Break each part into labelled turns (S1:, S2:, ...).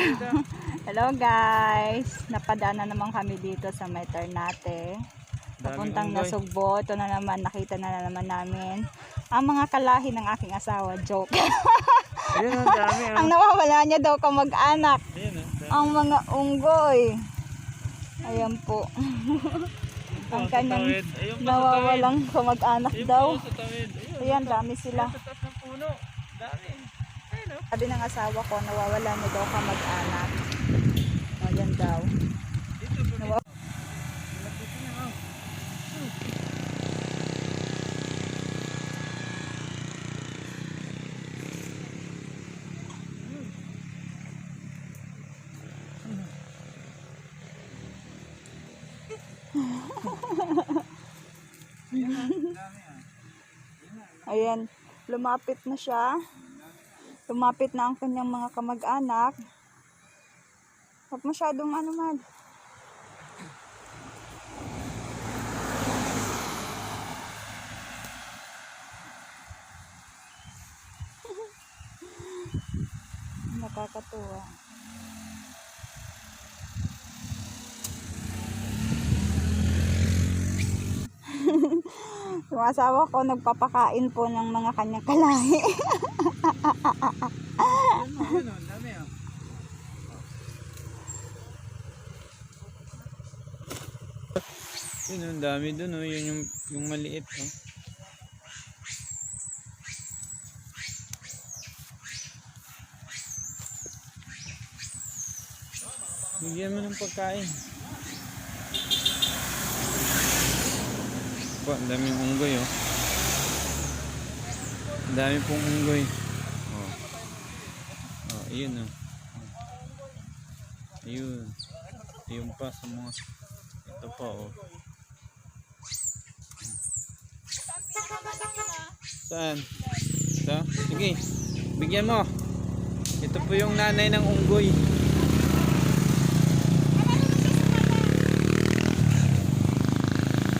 S1: Hello guys! Napadaan na naman kami dito sa may Ternate. Papuntang. Nasugbo. Ito na naman, nakita na, naman namin ang mga kalahi ng aking asawa. Joke.
S2: Ayun, ang dami.
S1: ang
S2: Oh.
S1: nawawala niya daw kamag-anak.
S2: Oh.
S1: Ang mga unggoy. Ayan po. ang kanyang nawawalang kamag-anak daw. Ayan, dami sila.
S2: Dami. Oh.
S1: Sabi ng asawa ko, nawawala niya daw kamag-anak. Ayan daw.
S2: Dito, bro.
S1: Nawa-
S2: Lapitin na, oh.
S1: Ayan, lumapit na siya. Lumapit na ang kanyang mga kamag-anak. Huwag masyadong ano man. Nakakatuwa. Yung asawa ko nagpapakain po ng mga kanyang kalahi.
S2: Yun, ang dami dun, oh. Yun yung, yung maliit, oh. Bigyan mo ng pagkain. Po, ang daming unggoy, oh. Ang dami pong unggoy. Oh. Oh, ayun, oh. Ayun. Ayun pa sa mga... Ito pa, oh. Saan? Ito? Sige. Bigyan mo. Ito po yung nanay ng unggoy.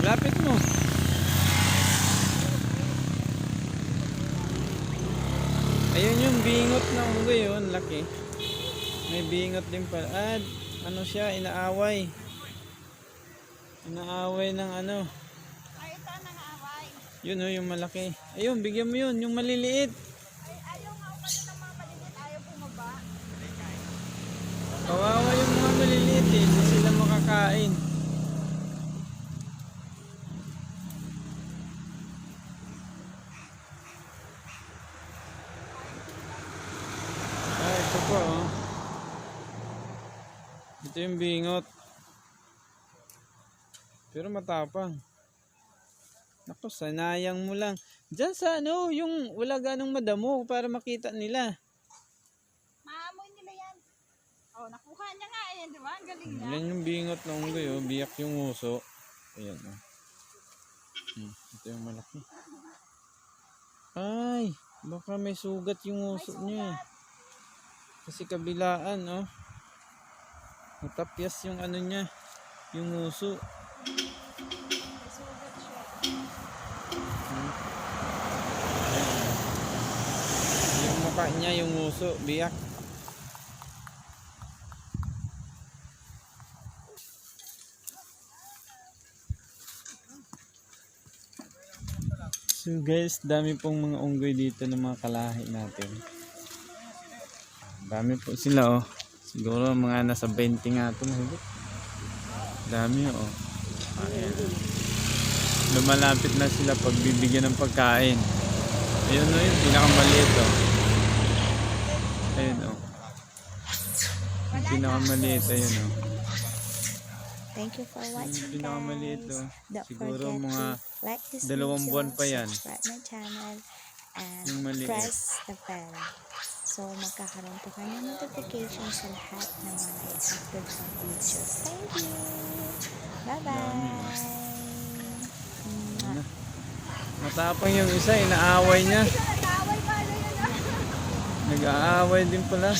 S2: Lapit mo. Ayun yung bingot na unggoy yun, laki. May bingot din pala. Ah, ano siya, inaaway. Inaaway ng ano.
S1: Ay, ito nang away.
S2: Yun oh, yung malaki. Ayun, bigyan mo yun, yung maliliit.
S1: Ay, ayaw nga ako ng mga maliit. Ayaw bumaba.
S2: Kawawa yung mga maliliit eh, hindi sila makakain. Ah, ito po oh. Ito yung bingot. Pero matapang. Naku, sanayang mo lang. Diyan sa ano, yung wala ganong madamo para makita nila.
S1: Maamoy nila yan. Oh, nakuha niya nga eh. Di ba? Ang galing niya.
S2: Yan yung bingot ng unggoy, oh. biyak yung uso. Ayan, oh. Hmm, ito yung malaki. Ay, baka may sugat yung uso niya. Kasi kabilaan, oh. Natapyas yung ano niya, yung uso. Hmm. Yung mukha niya, yung uso, biyak. So guys, dami pong mga unggoy dito ng mga kalahi natin. Dami po sila oh. Siguro mga nasa 20 nga ito mahigit. Dami oh. Ayan. Lumalapit na sila pag bibigyan ng pagkain. Ayun oh, yung pinakamaliit oh. Ayun oh. Yung pinakamaliit, ayun oh.
S1: Thank you for watching
S2: Yung pinakamaliit oh. Siguro mga
S1: like this
S2: dalawang buwan pa yan.
S1: subscribe my channel, and press the bell. So, magkakaroon po kayo ng notification sa lahat ng mga i-upload kong videos. Thank you! Bye-bye!
S2: Matapang yung isa, inaaway niya. Nag-aaway din pala.